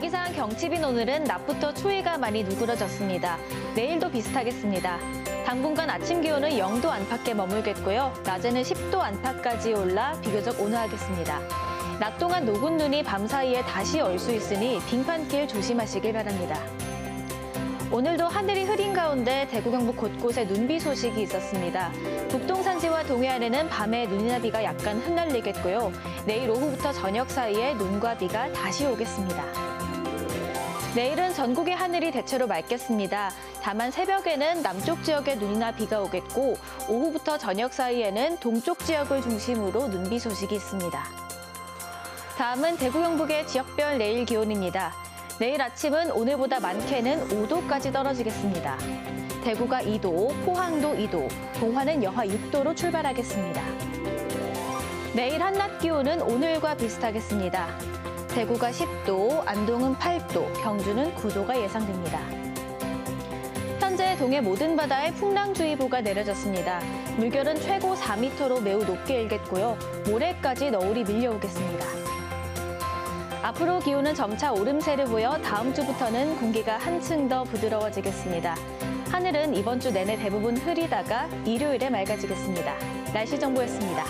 대기상 경칩인 오늘은 낮부터 추위가 많이 누그러졌습니다. 내일도 비슷하겠습니다. 당분간 아침 기온은 0도 안팎에 머물겠고요. 낮에는 10도 안팎까지 올라 비교적 온화하겠습니다. 낮 동안 녹은 눈이 밤 사이에 다시 얼 수 있으니 빙판길 조심하시길 바랍니다. 오늘도 하늘이 흐린 가운데 대구 경북 곳곳에 눈비 소식이 있었습니다. 북동 산지와 동해안에는 밤에 눈이나 비가 약간 흩날리겠고요. 내일 오후부터 저녁 사이에 눈과 비가 다시 오겠습니다. 내일은 전국의 하늘이 대체로 맑겠습니다. 다만 새벽에는 남쪽 지역에 눈이나 비가 오겠고 오후부터 저녁 사이에는 동쪽 지역을 중심으로 눈비 소식이 있습니다. 다음은 대구 경북의 지역별 내일 기온입니다. 내일 아침은 오늘보다 많게는 5도까지 떨어지겠습니다. 대구가 2도, 포항도 2도, 동화는 영하 6도로 출발하겠습니다. 내일 한낮 기온은 오늘과 비슷하겠습니다. 대구가 10도, 안동은 8도, 경주는 9도가 예상됩니다. 현재 동해 모든 바다에 풍랑주의보가 내려졌습니다. 물결은 최고 4m로 매우 높게 일겠고요. 모레까지 너울이 밀려오겠습니다. 앞으로 기온은 점차 오름세를 보여 다음 주부터는 공기가 한층 더 부드러워지겠습니다. 하늘은 이번 주 내내 대부분 흐리다가 일요일에 맑아지겠습니다. 날씨 정보였습니다.